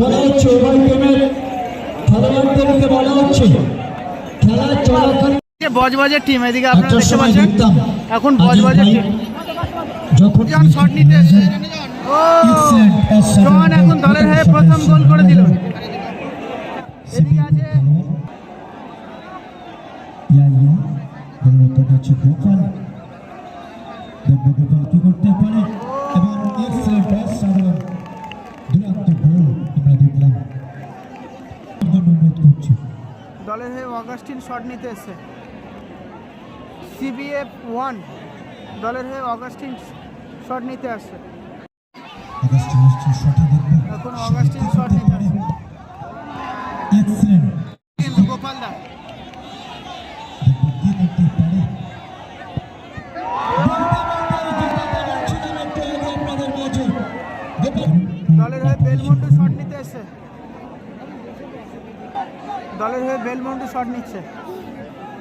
বলা হচ্ছে উভয় টিমের খেলোয়াড়দেরকে বলা হচ্ছে। খেলা চলাকালীন টিম এদিকে আপনারা দেখতে পাচ্ছেন। এখন বজবজের টিম যখন শট নিতে ও! জন এখন দলের হয়ে প্রথম গোল করে দিল। এদিকে আছে গোলরক্ষক হচ্ছে গোপাল দেখব গোপাল কি করতে পারে দলের হয়ে অগাস্টিন শট নিতে এসছে। সিবিএফ ওয়ান দলের হয়ে অগাস্টিন শট নিতে আসছে। এখন অগাস্টিন শট নিতে আসছে। কিন্তু গোপাল দা। দলের হয়ে বেলমন্ডু শট নিতে এসছে। দলের হয়ে বেলমন্ডু শট নিচ্ছে।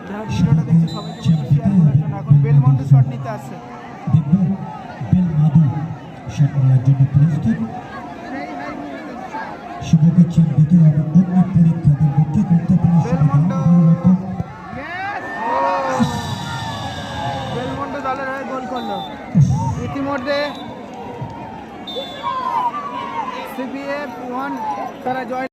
যারা ভিডিওটা দেখছে সবাইকে শেয়ার করার জন্য। এখন বেলমন্ডু শট নিতে আসছে। দলের হয়ে ইতিমধ্যে সিপিএফ ওয়ান তারা জয়